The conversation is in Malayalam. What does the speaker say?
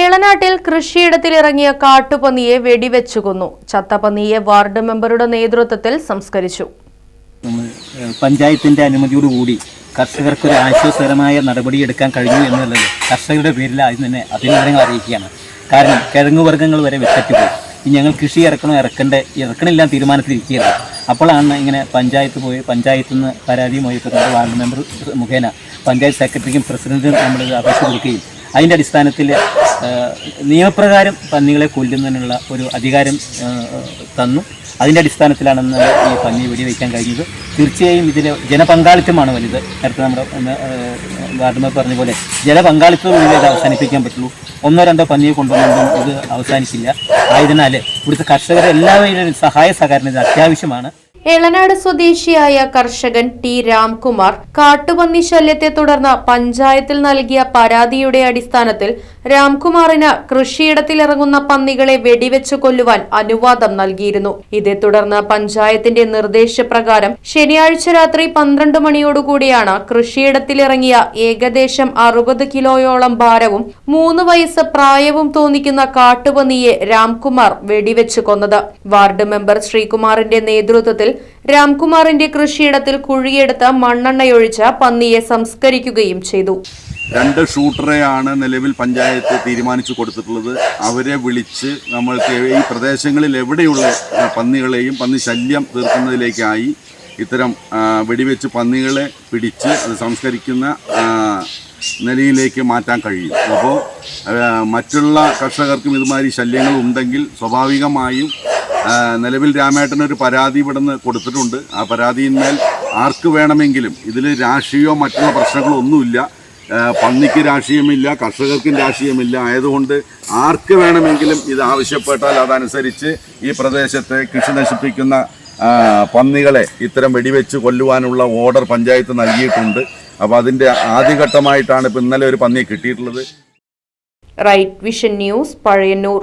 ഏളനാട്ടിൽ കൃഷിയിടത്തിലിറങ്ങിയ കാട്ടുപന്നിയെ വെടിവെച്ചു കൊന്നു ചത്തപന്നിയെ വാർഡ് മെമ്പറുടെ നേതൃത്വത്തിൽ സംസ്കരിച്ചു. പഞ്ചായത്തിന്റെ അനുമതിയോടുകൂടി കർഷകർക്ക് ഒരു ആശ്വാസകരമായ നടപടിയെടുക്കാൻ കഴിഞ്ഞു എന്നുള്ളത് കർഷകരുടെ പേരിൽ ആദ്യം തന്നെ അഭിനന്ദനങ്ങൾ അറിയിക്കുകയാണ്. കാരണം കിഴങ്ങു വർഗങ്ങൾ വരെ വെട്ടറ്റുപോയി ഇനി ഞങ്ങൾ കൃഷി ഇറക്കണോ ഇറക്കണ്ടേ ഇറക്കണില്ല തീരുമാനത്തിലിരിക്കുകയാണ്. അപ്പോഴാണ് ഇങ്ങനെ പഞ്ചായത്ത് പോയി പഞ്ചായത്തിൽ നിന്ന് പരാതി നമ്മുടെ വാർഡ് മെമ്പർ മുഖേന പഞ്ചായത്ത് സെക്രട്ടറിക്കും പ്രസിഡന്റിനും നമ്മൾ അപേക്ഷ കൊടുക്കുകയും. അതിന്റെ അടിസ്ഥാനത്തിൽ നിയമപ്രകാരം പന്നികളെ കൊല്ലുന്നതിനുള്ള ഒരു അധികാരം തന്നു. അതിന്റെ അടിസ്ഥാനത്തിലാണ് ഈ പന്നി വെടിവെക്കാൻ കഴിഞ്ഞത്. തീർച്ചയായും ഇതിൽ ജനപങ്കാളിത്തമാണ് വലുത്. നേരത്തെ നമ്മുടെ വാർഡ് പറഞ്ഞ പോലെ ജനപങ്കാളിത്തം ഇത് അവസാനിപ്പിക്കാൻ പറ്റുള്ളൂ. ഒന്നോ രണ്ടോ പന്നിയെ കൊണ്ടുവന്നൊന്നും ഇത് അവസാനിക്കില്ല. ആയതിനാൽ ഇവിടുത്തെ കർഷകരെ എല്ലാവരുടെയും സഹായ സഹകരണം ഇത് അത്യാവശ്യമാണ്. എളനാട് സ്വദേശിയായ കർഷകൻ ടി രാംകുമാർ കാട്ടുപന്നി ശല്യത്തെ തുടർന്ന് പഞ്ചായത്തിൽ നൽകിയ പരാതിയുടെ അടിസ്ഥാനത്തിൽ രാംകുമാറിന് കൃഷിയിടത്തിലിറങ്ങുന്ന പന്നികളെ വെടിവെച്ചു കൊല്ലുവാൻ അനുവാദം നൽകിയിരുന്നു. ഇതേ തുടർന്ന് പഞ്ചായത്തിന്റെ നിർദ്ദേശപ്രകാരം ശനിയാഴ്ച രാത്രി പന്ത്രണ്ട് മണിയോടുകൂടിയാണ് കൃഷിയിടത്തിലിറങ്ങിയ ഏകദേശം അറുപത് കിലോയോളം ഭാരവും മൂന്ന് വയസ്സ് പ്രായവും തോന്നിക്കുന്ന കാട്ടുപന്നിയെ രാംകുമാർ വെടിവെച്ചു കൊന്നത്. വാർഡ് മെമ്പർ ശ്രീകുമാറിന്റെ നേതൃത്വത്തിൽ രാംകുമാറിന്റെ കൃഷിയിടത്തിൽ കുഴിയെടുത്ത് മണ്ണെണ്ണയൊഴിച്ച പന്നിയെ സംസ്കരിക്കുകയും ചെയ്തു. രണ്ട് ഷൂട്ടറെയാണ് നിലവിൽ പഞ്ചായത്ത് തീരുമാനിച്ചു കൊടുത്തിട്ടുള്ളത്. അവരെ വിളിച്ച് നമ്മൾക്ക് ഈ പ്രദേശങ്ങളിൽ എവിടെയുള്ള പന്നികളെയും പന്നി ശല്യം തീർക്കുന്നതിലേക്കായി ഇത്തരം വെടിവെച്ച് പന്നികളെ പിടിച്ച് അത് സംസ്കരിക്കുന്ന നിലയിലേക്ക് മാറ്റാൻ കഴിയും. അപ്പോൾ മറ്റുള്ള കർഷകർക്കും ഇതുമാതിരി ശല്യങ്ങൾ ഉണ്ടെങ്കിൽ സ്വാഭാവികമായും നിലവിൽ രാമേട്ടൻ ഒരു പരാതി ഇവിടുന്ന് കൊടുത്തിട്ടുണ്ട്. ആ പരാതിയിന്മേൽ ആർക്ക് വേണമെങ്കിലും ഇതിൽ രാഷ്ട്രീയമോ മറ്റുള്ള പ്രശ്നങ്ങളോ ഒന്നുമില്ല. പന്നിക്ക് രാഷ്ട്രീയമില്ല കർഷകർക്കും രാഷ്ട്രീയമില്ല. ആയതുകൊണ്ട് ആർക്ക് വേണമെങ്കിലും ഇത് ആവശ്യപ്പെട്ടാൽ അതനുസരിച്ച് ഈ പ്രദേശത്തെ കൃഷി നശിപ്പിക്കുന്ന പന്നികളെ ഇത്തരം വെടിവെച്ച് കൊല്ലുവാനുള്ള ഓർഡർ പഞ്ചായത്ത് നൽകിയിട്ടുണ്ട്. അപ്പോൾ അതിന്റെ ആദ്യഘട്ടമായിട്ടാണ് ഇപ്പോൾ ഇന്നലെ ഒരു പന്നിയെ കിട്ടിയിട്ടുള്ളത്. Right vision news Pazhayannur.